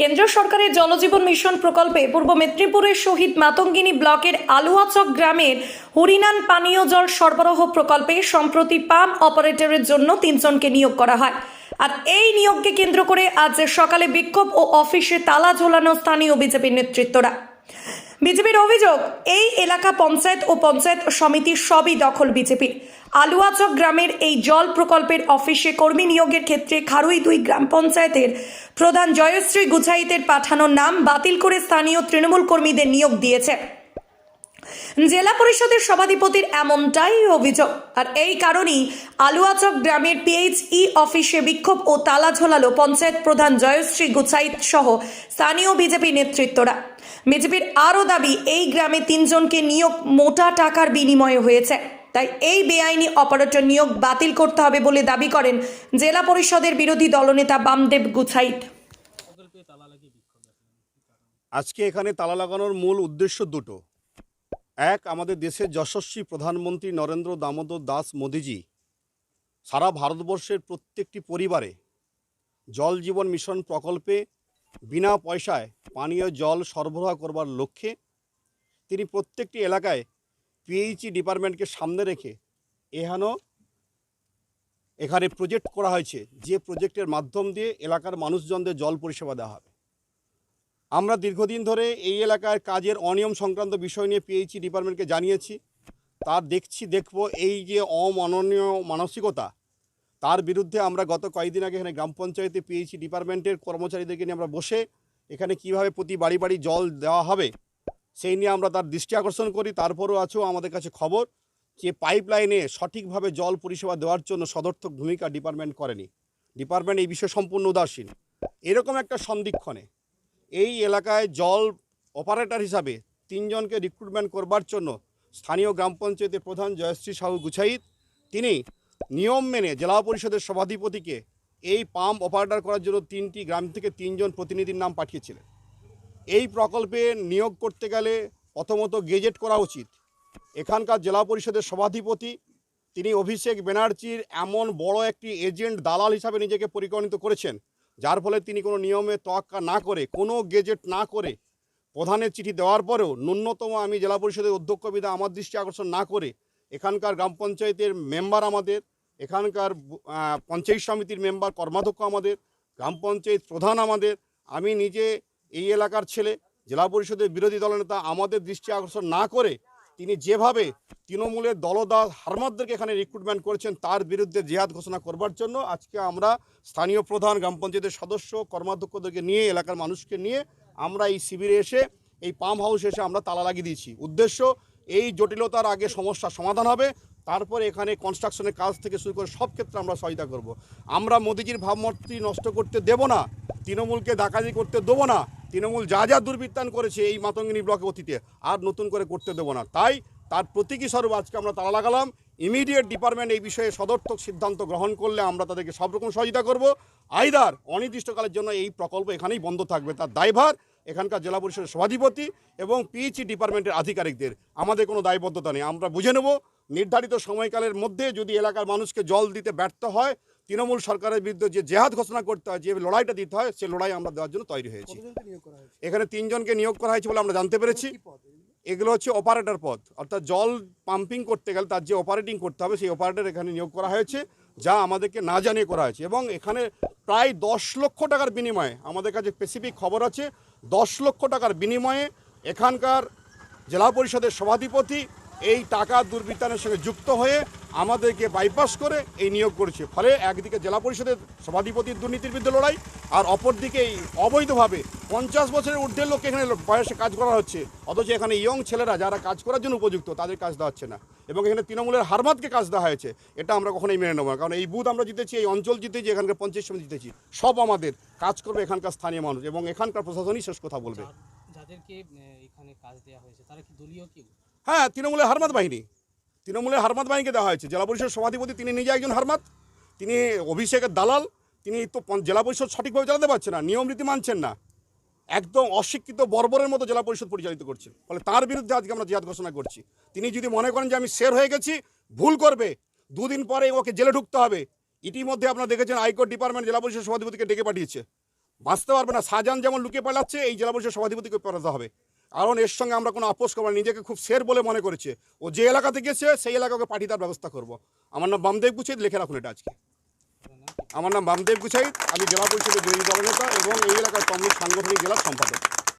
কেন্দ্র সরকারের জলজীবন মিশন প্রকল্পে পূর্ব মেদিনীপুরের শহীদ মাতঙ্গিনী ব্লকের আলুয়াচক গ্রামের হরিনান পানীয় জল সরবরাহ প্রকল্পে সম্প্রতি পাম্প অপারেটরের জন্য তিনজনকে নিয়োগ করা হয়। আর এই নিয়োগকে কেন্দ্র করে আজ সকালে বিক্ষোভ ও অফিসে তালা ঝোলানো স্থানীয় বিজেপির নেতৃত্বরা। বিজেপির অভিযোগ, এই এলাকা পঞ্চায়েত ও পঞ্চায়েত সমিতি সবই দখল বিজেপির। আলুয়াচক গ্রামের এই জল প্রকল্পের অফিসে কর্মী নিয়োগের ক্ষেত্রে খারুই দুই গ্রাম পঞ্চায়েতের প্রধান জয়শ্রী গুছাইতের পাঠানোর নাম বাতিল করে স্থানীয় তৃণমূল কর্মীদের নিয়োগ দিয়েছে। জেলা পরিষদের সভাধিপতির এমনটাই অভিযোগ। আর এই কারণেই আলুয়াচক গ্রামের পিএইচই অফিসে বিক্ষোভ ও তালা ঝোলালো পঞ্চায়েত প্রধান জয়শ্রী গুছাইত সহ স্থানীয় বিজেপি নেতৃত্বরা। বিজেপির আরও দাবি, এই গ্রামে তিনজনকে নিয়োগ মোটা টাকার বিনিময়ে হয়েছে। তাই এই বেআইনি অপারেটর নিয়োগ বাতিল করতে হবে বলে দাবি করেন জেলা পরিষদের বিরোধী দলনেতা বামদেব গুছাইত। আজকে এখানে তালা লাগানোর মূল উদ্দেশ্য দুটো। এক আমাদের দেশের যশস্বী প্রধানমন্ত্রী নরেন্দ্র দামোদর দাস মোদিজি সারা ভারতবর্ষের প্রত্যেকটি পরিবারে জল জীবন মিশন প্রকল্পে বিনা পয়সায় পানীয় জল সরবরাহ করবার লক্ষ্যে তিনি প্রত্যেকটি এলাকায় পিএইচই ডিপার্টমেন্টকে সামনে রেখে এহেন এখানে প্রজেক্ট করা হয়েছে। যে প্রজেক্টের মাধ্যম দিয়ে এলাকার মানুষজনদের জল পরিষেবা দেওয়া হবে। আমরা দীর্ঘদিন ধরে এই এলাকার কাজের অনিয়ম সংক্রান্ত বিষয় নিয়ে পিএইচই ডিপার্টমেন্টকে জানিয়েছি। তার দেখছি, দেখব এই যে অমাননীয় মানসিকতা, তার বিরুদ্ধে আমরা গত কয়েকদিন আগে এখানে গ্রাম পঞ্চায়েতে পিএইচই ডিপার্টমেন্টের কর্মচারীদেরকে নিয়ে আমরা বসে এখানে কীভাবে প্রতি বাড়ি বাড়ি জল দেওয়া হবে, সেই নিয়ে আমরা তার দৃষ্টি আকর্ষণ করি। তারপরও আছেও আমাদের কাছে খবর যে পাইপ লাইনে সঠিকভাবে জল পরিষেবা দেওয়ার জন্য সদর্থক ভূমিকা ডিপার্টমেন্ট করেনি। ডিপার্টমেন্ট এই বিষয়ে সম্পূর্ণ উদাসীন। এরকম একটা সন্ধিক্ষণে এই এলাকায় জল অপারেটর হিসাবে তিনজনকে রিক্রুটমেন্ট করবার জন্য স্থানীয় গ্রাম পঞ্চায়েতের প্রধান জয়শ্রী সাহু গুছাইত। তিনি নিয়ম মেনে জেলা পরিষদের সভাধিপতিকে এই পাম্প অপারেটর করার জন্য তিনটি গ্রাম থেকে তিনজন প্রতিনিধির নাম পাঠিয়েছিলেন। এই প্রকল্পে নিয়োগ করতে গেলে প্রথমত গেজেট করা উচিত। এখানকার জেলা পরিষদের সভাধিপতি, তিনি অভিষেক ব্যানার্জির এমন বড় একটি এজেন্ট দালাল হিসাবে নিজেকে পরিগণিত করেছেন। যার ফলে তিনি কোনো নিয়মে তোয়াক্কা না করে, কোনো গেজেট না করে প্রধানের চিঠি দেওয়ার পরেও ন্যূনতম আমি জেলা পরিষদের অধ্যক্ষ বিধা আমার দৃষ্টি আকর্ষণ না করে এখানকার গ্রাম পঞ্চায়েতের মেম্বার আমাদের, এখানকার পঞ্চায়েত সমিতির মেম্বার, কর্মাধ্যক্ষ আমাদের, গ্রাম পঞ্চায়েত প্রধান আমাদের, আমি নিজে এই এলাকার ছেলে, জেলা পরিষদের বিরোধী দলনেতা আমাদের দৃষ্টি আকর্ষণ না করে তিনি যেভাবে তৃণমূলের দলদাস হারমাদদেরকে এখানে রিক্রুটমেন্ট করেছেন, তার বিরুদ্ধে জেহাদ ঘোষণা করবার জন্য আজকে আমরা স্থানীয় প্রধান, গ্রাম পঞ্চায়েতের সদস্য, কর্মাধ্যক্ষদেরকে নিয়ে, এলাকার মানুষকে নিয়ে আমরা এই শিবিরে এসে, এই পাম্প হাউস এসে আমরা তালা লাগিয়ে দিয়েছি। উদ্দেশ্য, এই জটিলতার আগে সমস্যা সমাধান হবে, তারপরে এখানে কনস্ট্রাকশনের কাজ থেকে শুরু করে সব ক্ষেত্রে আমরা সহায়তা করব। আমরা মোদিজির ভাবমূর্তি নষ্ট করতে দেব না, তৃণমূলকে ডাকাতি করতে দেবো না তৃণমূল যা যা দুর্বৃত্তান করেছে এই মাতঙ্গিনী ব্লকে অতীতে, আর নতুন করে করতে দেবো না। তাই তার প্রতীকী স্বরূপ আজকে আমরা তালা লাগালাম। ইমিডিয়েট ডিপার্টমেন্ট এই বিষয়ে সদর্থক সিদ্ধান্ত গ্রহণ করলে আমরা তাদেরকে সব রকম সহযোগিতা করব। আইদার অনির্দিষ্টকালের জন্য এই প্রকল্প এখানেই বন্ধ থাকবে। তার দায়ভার এখানকার জেলা পরিষদের সভাধিপতি এবং পিএইচই ডিপার্টমেন্টের আধিকারিকদের। আমাদের কোনো দায়বদ্ধতা নেই। আমরা বুঝে নেব, নির্ধারিত সময়কালের মধ্যে যদি এলাকার মানুষকে জল দিতে ব্যর্থ হয় তৃণমূল সরকারের বিরুদ্ধে যে জেহাদ ঘোষণা করতে হয় যে লড়াইটা দিতে হয় সে লড়াই আমরা দেওয়ার জন্য তৈরি হয়েছি। এখানে তিনজনকে নিয়োগ করা হয়েছে বলে আমরা জানতে পেরেছি। এগুলো? এগুলো হচ্ছে অপারেটর পদ। অর্থাৎ জল পাম্পিং করতে গেলে তার যে অপারেটিং করতে হবে সেই অপারেটর এখানে নিয়োগ করা হয়েছে যা আমাদেরকে না জানিয়ে করা হয়েছে। এবং এখানে প্রায় দশ লক্ষ টাকার বিনিময়ে আমাদের কাছে স্পেসিফিক খবর আছে দশ লক্ষ টাকার বিনিময়ে এখানকার জেলা পরিষদের সভাধিপতি এই টাকা দুর্বৃত্তানের সঙ্গে যুক্ত হয়ে আমাদেরকে বাইপাস করে এই নিয়োগ করেছে। ফলে একদিকে জেলা পরিষদের সভাধিপতির দুর্নীতির বিরুদ্ধে লড়াই, আর অপরদিকে এই অবৈধভাবে পঞ্চাশ বছরের ঊর্ধ্বের লোককে এখানে বয়সে কাজ করা হচ্ছে, অথচ এখানে ইয়ং ছেলেরা যারা কাজ করার জন্য উপযুক্ত, তাদের কাজ দেওয়া হচ্ছে না। এবং এখানে তৃণমূলের হারমাতকে কাজ দেওয়া হয়েছে, এটা আমরা কখনোই মেনে নেব না। কারণ এই বুথ আমরা জিতেছি, এই অঞ্চল জিতেছি, এখানকার পঞ্চায়েত সমিতি জিতেছি। সব আমাদের কাজ করবে এখানকার স্থানীয় মানুষ, এবং এখানকার প্রশাসনই শেষ কথা বলবে। যাদেরকে এখানে কাজ দেওয়া হয়েছে, তারা কি দলীয় কেউ? হ্যাঁ তৃণমূলের হারমাত বাহিনী। তৃণমূলের হারমাত বাহিনীকে দেওয়া হয়েছে। জেলা পরিষদ সভাধিপতি, তিনি নিজে একজন হারমাত তিনি অভিষেকের দালাল। তিনি তো জেলা পরিষদ সঠিকভাবে চালাতে পারছে না, নিয়ম রীতি মানছেন না। একদম অশিক্ষিত বর্বরের মতো জেলা পরিষদ পরিচালিত করছে। ফলে তার বিরুদ্ধে আজকে আমরা জিহাদ ঘোষণা করছি। তিনি যদি মনে করেন যে আমি শের হয়ে গেছি, ভুল করবে। দুদিন পরে ওকে জেলে ঢুকতে হবে। ইতিমধ্যে আপনারা দেখেছেন হাইকোর্ট ডিপার্টমেন্ট জেলা পরিষদ সভাধিপতিকে ডেকে পাঠিয়েছে। বাঁচতে পারবে না। শাহজাহান যেমন লুকিয়ে পালাচ্ছে, এই জেলা পরিষদ সভাধিপতিকে পালাতে হবে। কারণ এর সঙ্গে আমরা কোনো আপোষ করব নিজেকে খুব সের বলে মনে করেছে। ও যে এলাকাতে গেছে, সেই এলাকাকে পাঠিয়ে দেওয়ার ব্যবস্থা করব। আমার নাম বামদেব গুছাইদ, লিখে রাখুন এটা আজকে? আমার নাম বামদেব গুছাইদ, আমি জেলা পরিষদের বিরোধী দলনেতা এবং এই এলাকার কংগ্রেস সাংগঠনিক জেলার সম্পাদক।